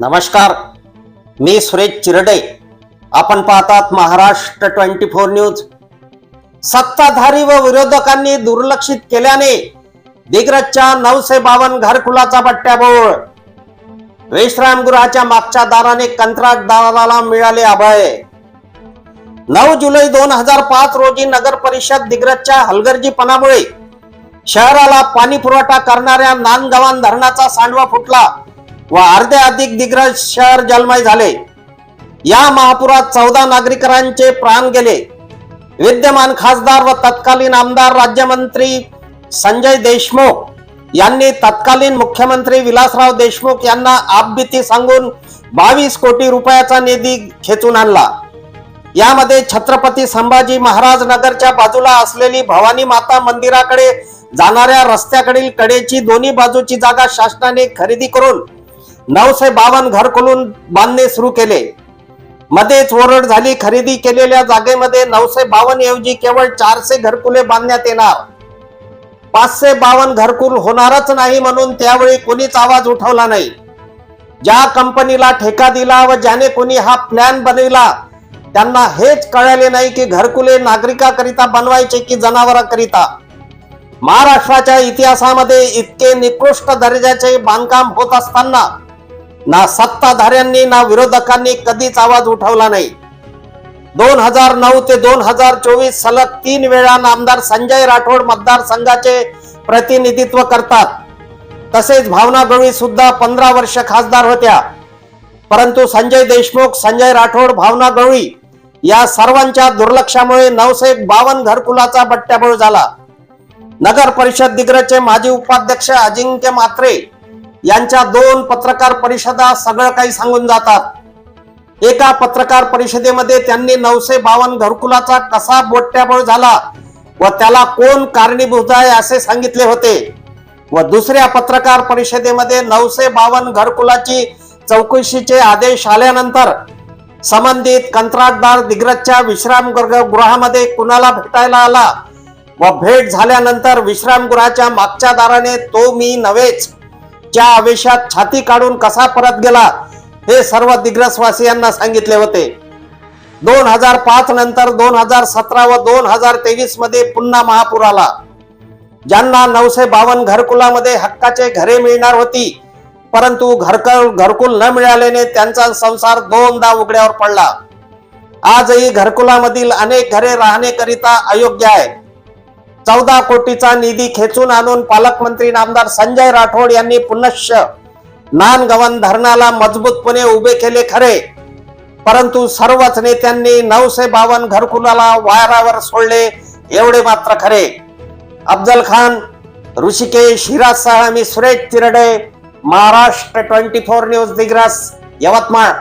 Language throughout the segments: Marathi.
नमस्कार. मी सुरेश चिरडे. आपण पाहतात महाराष्ट्र ट्वेंटी फोर न्यूज. सत्ताधारी व विरोधकांनी दुर्लक्षित केल्याने दिग्रजच्या नऊशे बावन घरकुलाचा बट्ट्याबोळ. विश्रामगृहाच्या मागच्या दाराने कंत्राटदाराला मिळाले अभय नऊ जुलै दोन हजार पाच रोजी नगर परिषद दिग्रजच्या हलगर्जीपणामुळे शहराला पाणी पुरवठा करणाऱ्या नानगवान धरणाचा सांडवा फुटला. व अर्धे अधिक दिग्रज शहर जलमय झाले. या महापुरात चौदा नागरिकांचे प्राण गेले. विद्यमान खासदार व तत्कालीन आमदार राज्यमंत्री संजय देशमुख यांनी तत्कालीन मुख्यमंत्री विलासराव देशमुख यांना आपबीती सांगून बावीस कोटी रुपयाचा निधी खेचून आणला. यामध्ये छत्रपती संभाजी महाराज नगरच्या बाजूला असलेली भवानी माता मंदिराकडे जाणाऱ्या रस्त्याकडील कडेची दोन्ही बाजूची जागा शासनाने खरेदी करून नऊशे बावन्न घरकुलून बांधणे सुरू केले. मध्येच ओरड झाली खरेदी केलेल्या जागेमध्ये नऊशे बावन्न ऐवजी केवळ चारशे घरकुले बांधण्यात येणार. पाचशे बावन्न घरकुल होणारच नाही म्हणून त्यावेळी कोणीच आवाज उठवला नाही. ज्या कंपनीला ठेका दिला व ज्याने कोणी हा प्लॅन बनविला त्यांना हेच कळाले नाही की घरकुले नागरिकाकरिता बनवायचे की जनावरांकरिता. महाराष्ट्राच्या इतिहासामध्ये इतके निकृष्ट दर्जाचे बांधकाम होत असताना ना सत्ताधाऱ्यांनी ना विरोधकांनी कधीच आवाज उठवला नाही. दोन हजार नऊ ते दोन हजार चोवीस सलग तीन वेळा नामदार संजय राठोड मतदारसंघाचे प्रतिनिधित्व करतात. तसेच भावना गवळी सुद्धा पंधरा वर्ष खासदार होत्या. परंतु संजय देशमुख संजय राठोड भावना गवळी या सर्वांच्या दुर्लक्षामुळे नऊशे बावन्न घरकुलाचा बट्ट्याबोळ झाला. नगर परिषद दिग्रजचे माजी उपाध्यक्ष अजिंक्य मात्रे यांच्या दोन पत्रकार परिषदा सगळं काही सांगून जातात. एका पत्रकार परिषदेमध्ये त्यांनी नऊशे बावन्न घरकुलाचा कसा बोट्याबोळ झाला व त्याला कोण कारणीभूत आहे असे सांगितले होते. व दुसऱ्या पत्रकार परिषदेमध्ये नऊशे बावन्न घरकुलाची चौकशीचे आदेश आल्यानंतर संबंधित कंत्राटदार दिग्रजच्या विश्रामगृह गृहामध्ये कुणाला भेटायला आला व भेट झाल्यानंतर विश्रामगृहाच्या मागच्या दाराने तो मी नव्हेच. ज्या आवेशात छाती काढून कसा परत गेला हे सर्व दिग्रसवासियांना सांगितले होते. दोन हजार पाच नंतर दोन हजार सतरा व दोन हजार तेवीसमध्ये पुन्हा महापूर आला. ज्यांना नऊशे बावन्न घरकुलामध्ये हक्काचे घरे मिळणार होती परंतु घरकुल घरकुल न मिळाल्याने त्यांचा संसार दोनदा उघड्यावर पडला. आजही घरकुलामधील अनेक घरे राहण्याकरिता अयोग्य आहे. चौदा कोटीचा निधी खेचून आणून पालकमंत्री नामदार संजय राठोड यांनी पुनश्च नानगवन धरणाला मजबूतपणे उभे केले खरे. परंतु सर्वच नेत्यांनी नऊशे बावन्न घरकुलाला वायरावर सोडले एवढे मात्र खरे. अफजल खान ऋषिकेश हिराजसह मी Suresh Tirde Maharashtra twenty four news Digras Yavatmal.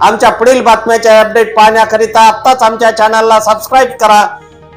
आमच्या पुढील बातम्याचे अपडेट पाहण्याकरिता आत्ताच आमच्या चॅनलला सबस्क्राईब करा.